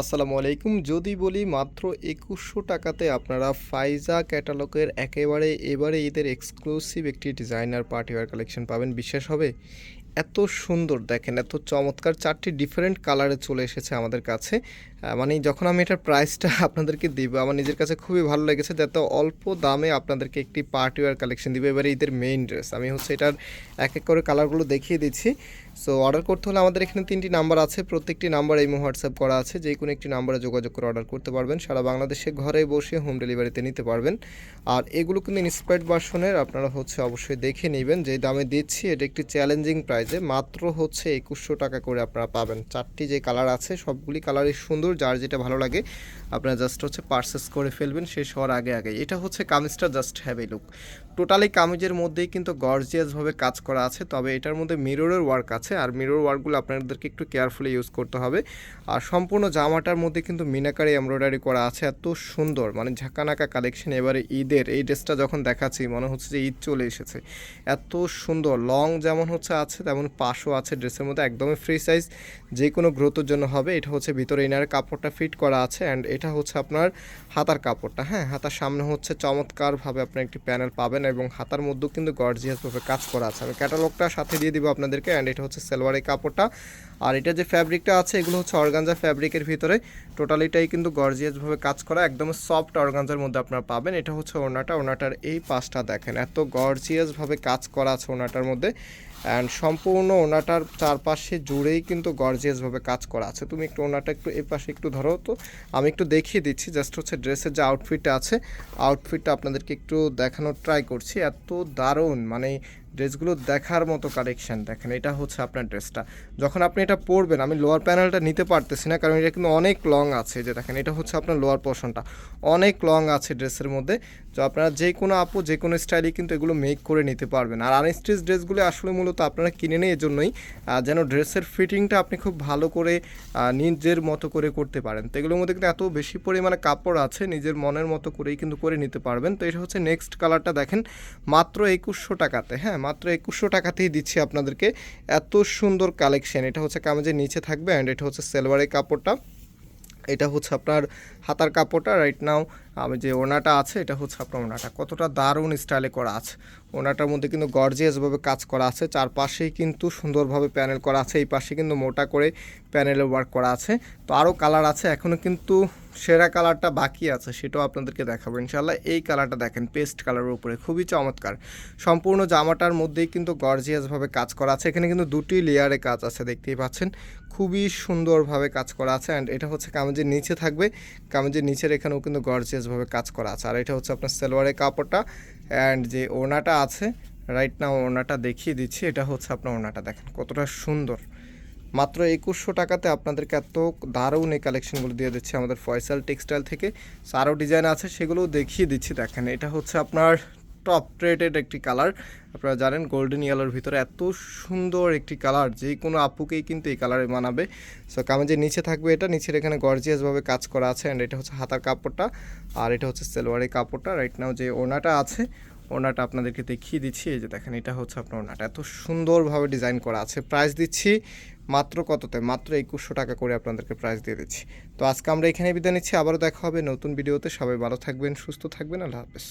আসসালামু আলাইকুম। যদি বলি মাত্র একুশশো টাকাতে আপনারা ফাইজা ক্যাটালগের একেবারে এবারে ঈদের এক্সক্লুসিভ একটি ডিজাইনার পার্টিওয়ার কালেকশন পাবেন। বিশ্বাস হবে, এত সুন্দর দেখেন, এত চমৎকার চারটি ডিফারেন্ট কালারে চলে এসেছে আমাদের কাছে। মানে যখন আমি এটার প্রাইসটা আপনাদেরকে দিব, আমার নিজের কাছে খুবই ভালো লেগেছে যে এত অল্প দামে আপনাদেরকে একটি পার্টিওয়ার কালেকশন দিবে। এবারে ঈদের মেইন ড্রেস আমি হচ্ছে এটার এক এক করে কালারগুলো দেখিয়ে দিচ্ছি। সো অর্ডার করতে হলে আমাদের এখানে তিনটি নাম্বার আছে। প্রত্যেকটি নাম্বার এই হোয়াটসঅ্যাপ করা আছে। যে কোনো একটি নাম্বারে যোগাযোগ করে অর্ডার করতে পারবেন। সারা বাংলাদেশে ঘরে বসে হোম ডেলিভারিতে নিতে পারবেন। আর এগুলো কিন্তু ইন্সপায়ার্ড ভার্সনের আপনারা হচ্ছে অবশ্যই দেখে নেবেন যে দামে দিচ্ছি। এটা একটি চ্যালেঞ্জিং প্রাইজে মাত্র হচ্ছে একুশশো টাকা করে আপনারা পাবেন। চারটি যে কালার আছে, সবগুলি কালারই সুন্দর, যার যেটা ভালো লাগে আপনারা জাস্ট হচ্ছে পার্সেস করে ফেলবেন। শেষ হওয়ার আগে আগে। এটা হচ্ছে কামিজটা জাস্ট হ্যাভ লুক টোটালি কামিজের মধ্যেই কিন্তু গর্জিয়াসভাবে কাজ করা আছে। তবে এটার মধ্যে মিররের ওয়ার্ক আছে। আর মিরর ওয়ার্কগুলো আপনাদেরকে একটু কেয়ারফুলি ইউজ করতে হবে। আর সম্পূর্ণ জামাটার মধ্যে কিন্তু মিনাকারি এমব্রয়ডারি করা আছে, এত সুন্দর। মানে ঝাঁকানাকা কালেকশন এবারে ঈদের, এই ড্রেসটা যখন দেখাচ্ছি, মনে হচ্ছে যে ঈদ চলে এসেছে। এত সুন্দর লং যেমন হচ্ছে আছে, তেমন পাশও আছে ড্রেসের মধ্যে, একদমই ফ্রি সাইজ যে কোনো গ্রোথের জন্য হবে। এটা হচ্ছে ভিতরে ইনার কাপড়টা ফিট করা আছে অ্যান্ড এটা হচ্ছে আপনার হাতার কাপড়টা। হ্যাঁ হাতার সামনে হচ্ছে চমৎকারভাবে আপনি একটি প্যানেল পাবেন এবং হাতার মধ্যেও কিন্তু গর্জিয়াসভাবে কাজ করা আছে। আমি ক্যাটালগটা সাথে দিয়ে দিব আপনাদেরকে অ্যান্ড এটা হচ্ছে সেলওয়ারের কাপড়টা। আর এটা যে ফ্যাব্রিকটা আছে, এগুলো হচ্ছে অর্গানজা ফ্যাব্রিকের ভিতরে। টোটালিটাই কিন্তু গর্জিয়াসভাবে কাজ করা, একদম সফট অর্গানজার মধ্যে আপনারা পাবেন। এটা হচ্ছে ওনাটা ওনাটার এই পাশটা দেখেন, এত গর্জিয়াসভাবে কাজ করা আছে ওনাটার মধ্যে। অ্যান্ড সম্পূর্ণ ওনাটার চারপাশে জুড়েই কিন্তু গর্জিয়াসভাবে কাজ করা আছে। তুমি একটু ওনাটা একটু এই পাশে একটু ধরো তো। আমি একটু দেখিয়ে দিচ্ছি জাস্ট হচ্ছে ড্রেসের যে আউটফিটটা আছে আউটফিটটা আপনাদেরকে একটু দেখানোর ট্রাই করছি। এত দারুণ মানে ড্রেসগুলো দেখার মতো কালেকশান দেখেন, এটা হচ্ছে আপনার ড্রেসটা। যখন আপনি এটা পরবেন, আমি লোয়ার প্যানেলটা নিতে পারতেছি না, কারণ এটা কিন্তু অনেক লং আছে, যে দেখেন এটা হচ্ছে আপনার লোয়ার পোর্শনটা। অনেক লং আছে ড্রেসের মধ্যে তো আপনারা যে কোনো আপু, যে কোনো স্টাইলে কিন্তু এগুলো মেক করে নিতে পারবেন। আর আনস্টিচ ড্রেসগুলো আসলে মূলত আপনারা কিনে নেই এজন্যই যেন ড্রেসের ফিটিংটা আপনি খুব ভালো করে নিজের মতো করে করতে পারেন। তো এগুলোর মধ্যে কিন্তু এত বেশি পরিমাণে কাপড় আছে, নিজের মনের মতো করেই কিন্তু করে নিতে পারবেন। তো এটা হচ্ছে নেক্সট কালারটা দেখেন, মাত্র একুশশো টাকাতে। হ্যাঁ মাত্র একুশশো টাকাতেই দিচ্ছি আপনাদেরকে। এত সুন্দর কালেকশন এটা হচ্ছে কামেজের নিচে থাকবে অ্যান্ড এটা হচ্ছে সেলভারের কাপড়টা। এটা হচ্ছে আপনার হাতার কাপড়টা রাইট নাও আমি যে ওনাটা আছে, এটা হচ্ছে আপনার ওনাটা কতটা দারুণ স্টাইলে করা আছে। ওনাটার মধ্যে কিন্তু গর্জিয়াসভাবে কাজ করা আছে। চারপাশেই কিন্তু সুন্দরভাবে প্যানেল করা আছে। এই পাশে কিন্তু মোটা করে প্যানেলের ওয়ার্ক করা আছে। তো আরও কালার আছে। এখনও কিন্তু সেরা কালারটা বাকি আছে, সেটাও আপনাদেরকে দেখাবো। ইনশাল্লাহ এই কালারটা দেখেন, পেস্ট কালারের উপরে, খুবই চমৎকার। সম্পূর্ণ জামাটার মধ্যেই কিন্তু গর্জিয়াসভাবে কাজ করা আছে। এখানে কিন্তু দুটি লেয়ারে কাজ আছে, দেখতেই পাচ্ছেন। খুবই সুন্দরভাবে কাজ করা আছে অ্যান্ড এটা হচ্ছে কামেজের নিচে থাকবে। কামেজের নিচের এখানেও কিন্তু গর্জিয়াসভাবে কাজ করা আছে। আর এটা হচ্ছে আপনার সেলোয়ারের কাপড়টা অ্যান্ড যে ওনাটা আছে রাইট না ওনাটা দেখিয়ে দিচ্ছি। এটা হচ্ছে আপনার ওনাটা দেখেন কতটা সুন্দর। মাত্র একুশশো টাকাতে আপনাদেরকে এত দারুণ এই কালেকশনগুলো দিয়ে দিচ্ছে আমাদের ফয়সাল টেক্সটাইল থেকে। আরও ডিজাইন আছে, সেগুলোও দেখিয়ে দিচ্ছি, দেখেন। এটা হচ্ছে আপনার টপ রেটেড একটি কালার আপনারা জানেন গোল্ডেন ইয়েলোর ভিতরে এত সুন্দর একটি কালার যে কোনো আপুকেই কিন্তু এই কালারে মানাবে। সো কামেজের নিচে থাকবে এটা, নিচের এখানে গর্জিয়াসভাবে কাজ করা আছে অ্যান্ড এটা হচ্ছে হাতার কাপড়টা, আর এটা হচ্ছে সেলোয়ারের কাপড়টা। রাইট নাও যে ওনাটা আছে ওনাটা আপনাদেরকে দেখিয়ে দিচ্ছি, এই যে দেখেন, এটা হচ্ছে আপনার ওনাটা এত সুন্দরভাবে ডিজাইন করা আছে। প্রাইস দিচ্ছি মাত্র কততে? মাত্র একুশশো টাকা করে আপনাদেরকে প্রাইস দিয়ে দিচ্ছি। তো আজকে আমরা এখানে বিদায় নিচ্ছি। আবারও দেখা হবে নতুন ভিডিওতে সবাই ভালো থাকবেন, সুস্থ থাকবেন। আল্লাহ হাফেজ।